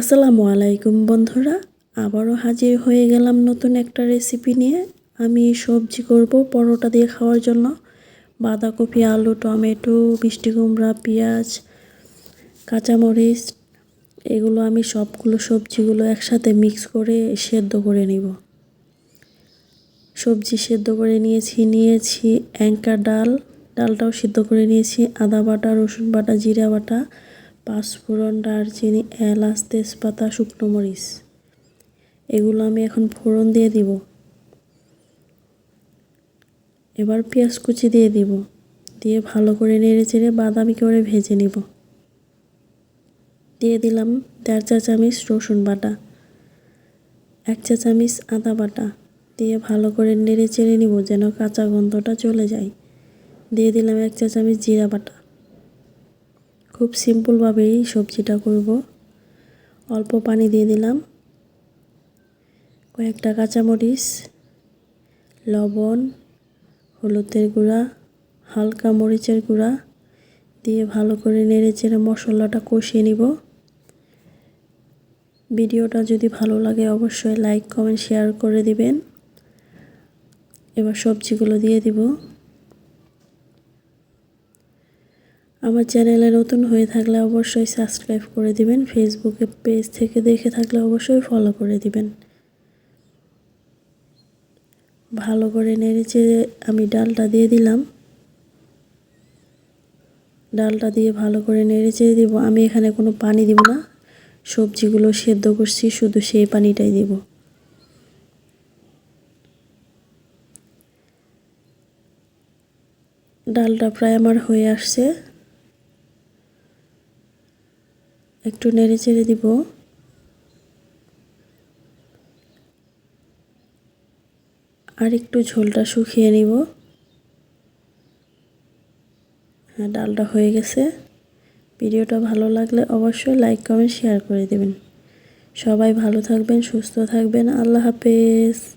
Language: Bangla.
আসসালামু আলাইকুম বন্ধুরা, আবারও হাজির হয়ে গেলাম নতুন একটা রেসিপি নিয়ে। আমি সবজি করব পরোটা দিয়ে খাওয়ার জন্য। বাঁধাকপি, আলু, টমেটো, মিষ্টি কুমড়া, পেঁয়াজ, কাঁচামরিচ, এগুলো আমি সবগুলো সবজিগুলো একসাথে মিক্স করে সেদ্ধ করে নিব। সবজি সেদ্ধ করে নিয়েছি নিয়েছি অ্যাঙ্কার ডাল। ডালটাও সিদ্ধ করে নিয়েছি, আদা বাটা, রসুন বাটা, জিরা বাটা পাঁচফোড়ন দারচিনি এলাচ, তেজপাতা, শুকনো মরিচ। এগুলো আমি এখন ফোড়ন দিয়ে দিব। এবার পেঁয়াজ কুচি দিয়ে দিব। দিয়ে ভালো করে নেড়ে চেড়ে বাদামি করে ভেজে নিব। দিয়ে দিলাম দেড় চা চামচ রসুন বাটা, এক চা চামচ আদা বাটা। দিয়ে ভালো করে নেড়ে চেড়ে নিব যেন কাঁচা গন্ধটা চলে যায়। দিয়ে দিলাম এক চা চামচ জিরা বাটা। খুব সিম্পলভাবেই সবজিটা করব। অল্প পানি দিয়ে দিলাম। কয়েকটা কাঁচামরিচ, লবণ, হলুদের গুঁড়া, হালকা মরিচের গুঁড়া দিয়ে ভালো করে নেড়ে চেড়ে মশলাটা কষিয়ে নিব। ভিডিওটা যদি ভালো লাগে অবশ্যই লাইক, কমেন্ট, শেয়ার করে দিবেন। এবার সবজিগুলো দিয়ে দিব। আমার চ্যানেলে নতুন হয়ে থাকলে অবশ্যই সাবস্ক্রাইব করে দিবেন ফেসবুকে পেজ থেকে দেখে থাকলে অবশ্যই ফলো করে দিবেন। ভালো করে নেড়েচে আমি ডালটা দিয়ে দিলাম। ডালটা দিয়ে ভালো করে নেড়েচে দিব। আমি এখানে কোনো পানি দিব না, সবজিগুলো সেদ্ধ করছি, শুধু সেই পানিটাই দিব। ডালটা প্রায় আমার হয়ে আসছে। একটু নেড়ে চেড়ে দিব। আর একটু ঝোলটা শুকিয়ে নিব। হ্যাঁ ডালটা হয়ে গেছে। ভিডিওটা ভালো লাগলে অবশ্যই লাইক, কমেন্ট, শেয়ার করে দেবেন। সবাই ভালো থাকবেন, সুস্থ থাকবেন। আল্লাহ হাফেজ।